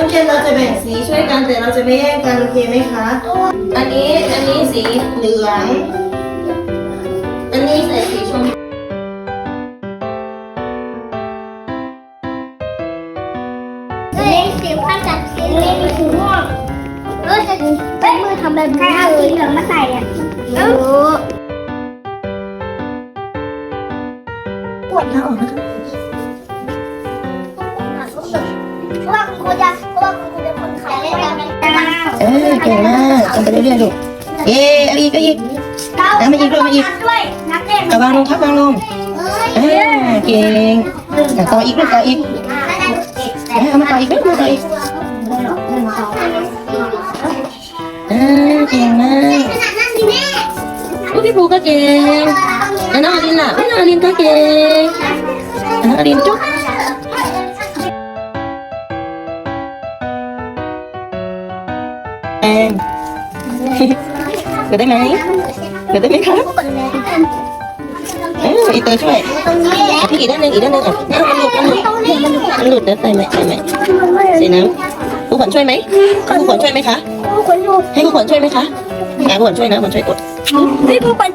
น้องเคนเราจะแบ่งสีช่วยกันแต่เราจะไม่แย่งกันโอเคไหมคะ อันนี้อันนี้สีเหลือง อันนี้ใส่สีชมพูเล่นสีผ้าจัดสีเล่นสีม่วงเออจะใช้มือทำแบบนี้เอาสีเหลืองมาใส่อะเออปวดเท้าออกนะคะเพราะว่าคุณครูจะ เออเก่งมากทำไปเรื่อยๆลูกเย้เอาอีกอีกเอามาอีกด้วมาอีกด้วยนักเอาวางลงครับวางลงเออเก่งอ่ต่ออีกลูกต่ออีกเออเอามาต่ออีกลูกมาต่ออีกเออเก่งมากลูกพี่ภูก็เก่งน้องอลินล่ะน้องอลินก็เก่งอะน้องอลินจุ๊บ งเกิดได้ไหมเกิดได้ไหมครับเอออีกตัวช่วยตรงนี้แหละอะพี่อีกด้านหนึงอีกด้านหนึงอะเอามันหลุดมันหลุดมันหลุดเดี๋ยวใส่ไหมใส่ไหมใส่น้ำครูขวัญช่วยไหมครูขวัญช่วยไหมคะคนดูให้ครูขวัญช่วยไหมคะอะครูขวัญช่วยนะครูขวัญช่วยกดพี่ผู้ปัน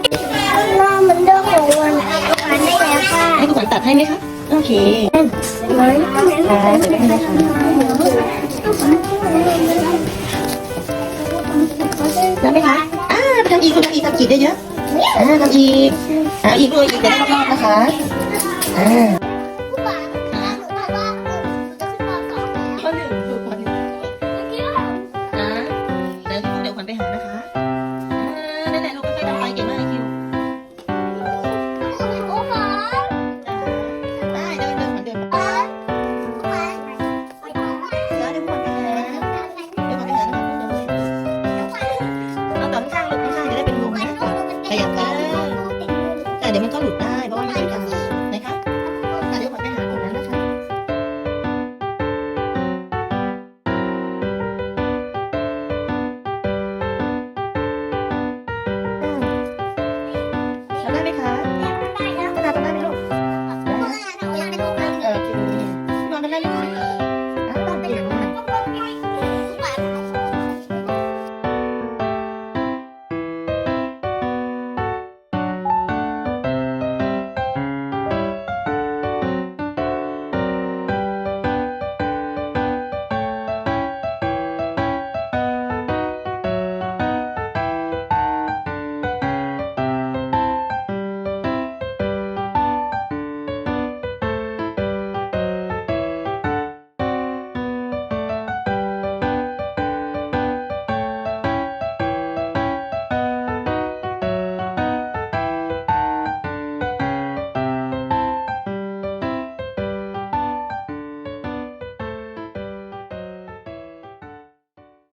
น้องมันเรื่องของวันวันได้แล้วค่ะให้ครูขวัญตัดให้ไหมคะโอเคค่ะตัดให้นะคะได้ คุณทำอีกทำอี